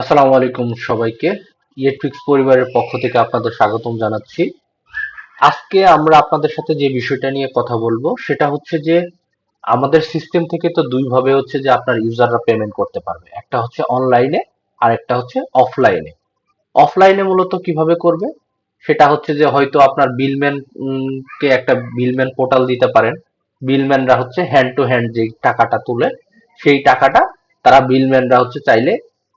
আসসালামু আলাইকুম সবাইকে। ইলেকট্রিক্স পরিবারের পক্ষ থেকে আপনাদের স্বাগতম জানাচ্ছি। আজকে আমরা আপনাদের সাথে যে বিষয়টা নিয়ে কথা বলব, সেটা হচ্ছে যে আমাদের সিস্টেম থেকে তো দুই ভাবে হচ্ছে যে আপনার ইউজাররা পেমেন্ট করতে পারবে। একটা হচ্ছে অনলাইনে আর একটা হচ্ছে অফলাইনে অফলাইনে মূলত কীভাবে করবে? সেটা হচ্ছে যে হয়তো আপনার বিলম্যান কে একটা বিলম্যান পোর্টাল দিতে পারেন। বিলম্যানরা হচ্ছে হ্যান্ড টু হ্যান্ড যে টাকাটা তুলে, সেই টাকাটা তারা বিলম্যানরা হচ্ছে চাইলে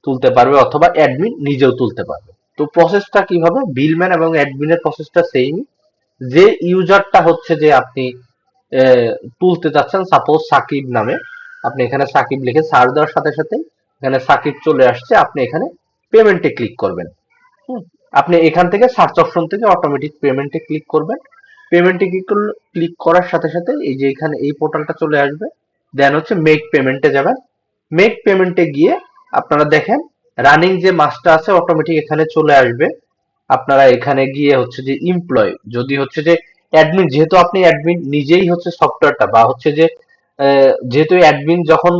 তুলতে পারবে অথবা অ্যাডমিন নিজেও তুলতে পারবে। তো প্রসেসটা কীভাবে? বিলম্যান এবং অ্যাডমিনের প্রসেসটা সেম যে ইউজারটা হচ্ছে যে আপনি তুলতে চাচ্ছেন সাপোজ সাকিব নামে, আপনি এখানে সাকিব লিখে সার্চ দেওয়ার সাথে সাথে এখানে সাকিব চলে আসছে, আপনি এখানে পেমেন্টে ক্লিক করবেন। আপনি এখান থেকে সার্চ অপশন থেকে অটোমেটিক পেমেন্টে ক্লিক করবেন। পেমেন্টে ক্লিক ক্লিক করার সাথে সাথে এই যে এখানে এই পোর্টালটা চলে আসবে। দেন হচ্ছে মেক পেমেন্টে যাবেন। মেক পেমেন্টে গিয়ে আপনারা দেখেন রানিং যে মাসটা আছে অটোমেটিক এখানে চলে আসবে। আপনারা এখানে গিয়ে হচ্ছে যে এমপ্লয় যদি হচ্ছে যে অ্যাডমিন যেহেতু আপনি অ্যাডমিন নিজেই হচ্ছে সফটওয়্যারটা বা হচ্ছে যে যেহেতু অ্যাডমিন যখন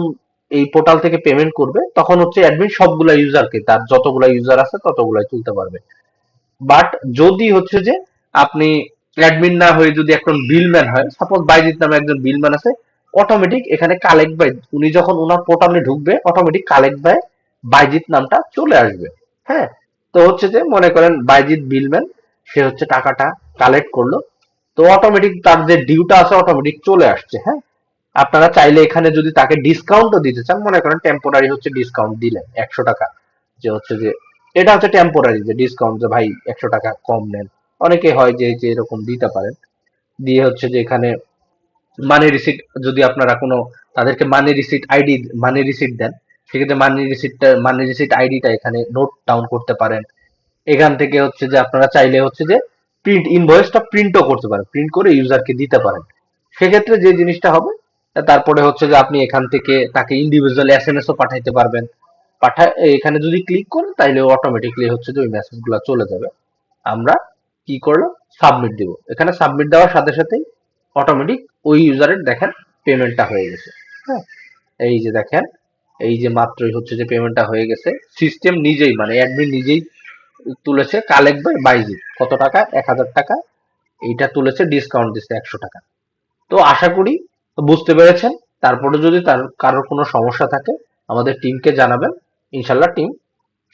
এই পোর্টাল থেকে পেমেন্ট করবে, তখন হচ্ছে অ্যাডমিন সবগুলা ইউজারকে তার যতগুলা ইউজার আছে ততগুলাই তুলতে পারবে। বাট যদি হচ্ছে যে আপনি অ্যাডমিন না হয়ে যদি একজন বিলম্যান হয় সাপোজ বাইজিৎ নামে একজন বিলম্যান আছে অটোমেটিক এখানে কালেক্ট বাই উনি যখন ওনার পোর্টালে ঢুকবে অটোমেটিক কালেক্ট বাই বাইজিৎ নামটা চলে আসবে। হ্যাঁ? তো হচ্ছে যে মনে করেন বাইজিৎ বিলম্যান সে হচ্ছে টাকাটা কালেক্ট করল। তো অটোমেটিক তার যে ডিউটা আছে অটোমেটিক চলে আসছে হ্যাঁ? আপনারা চাইলে এখানে যদি তাকে ডিসকাউন্টও দিতে চান, মনে করেন টেম্পোরারি হচ্ছে ডিসকাউন্ট দিলেন, একশো টাকা। যে হচ্ছে যে, এটা হচ্ছে টেম্পোরারি যে ডিসকাউন্ট যে ভাই একশো টাকা কম নেন। অনেকে হয় যে যে এরকম দিতে পারেন। দিয়ে হচ্ছে যে এখানে মানি রিসিট যদি আপনারা কোনো, তাদেরকে money receipt ID money receipt দেন, সেক্ষেত্রে মানি রিসিটটা মানি রিসিট আইডিটা এখানে নোট ডাউন করতে পারেন। এখান থেকে হচ্ছে যে আপনারা চাইলে হচ্ছে যে প্রিন্ট ইনভয়েসটা প্রিন্টও করতে পারেন প্রিন্ট করে ইউজারকে দিতে পারেন। সেক্ষেত্রে যে জিনিসটা হবে, তারপরে হচ্ছে যে আপনি এখান থেকে তাকে ইন্ডিভিজুয়াল এস এম এসও পাঠাইতে পারবেন। পাঠা, এখানে যদি ক্লিক করেন তাহলে অটোমেটিকলি হচ্ছে যে ওই মেসেজগুলো চলে যাবে। আমরা কি করলাম? সাবমিট দিব। এখানে সাবমিট দেওয়ার সাথে সাথেই অটোমেটিক ওই ইউজারের দেখেন পেমেন্টটা হয়ে গেছে। হ্যাঁ এই যে দেখেন, এই যে মাত্রই হচ্ছে যে পেমেন্টটা হয়ে গেছে। সিস্টেম নিজেই মানে অ্যাডমিন নিজেই তুলেছে কালেক্ট বাই বাইজি কত টাকা? এক হাজার টাকা। এইটা তুলেছে ডিসকাউন্ট দিচ্ছে একশো টাকা। তো আশা করি বুঝতে পেরেছেন। তারপরে যদি তার কারোর কোনো সমস্যা থাকে, আমাদের টিমকে জানাবেন। ইনশাল্লাহ টিম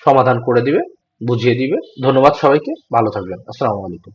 সমাধান করে দিবে, বুঝিয়ে দিবে। ধন্যবাদ সবাইকে। ভালো থাকবেন। আসসালামু আলাইকুম।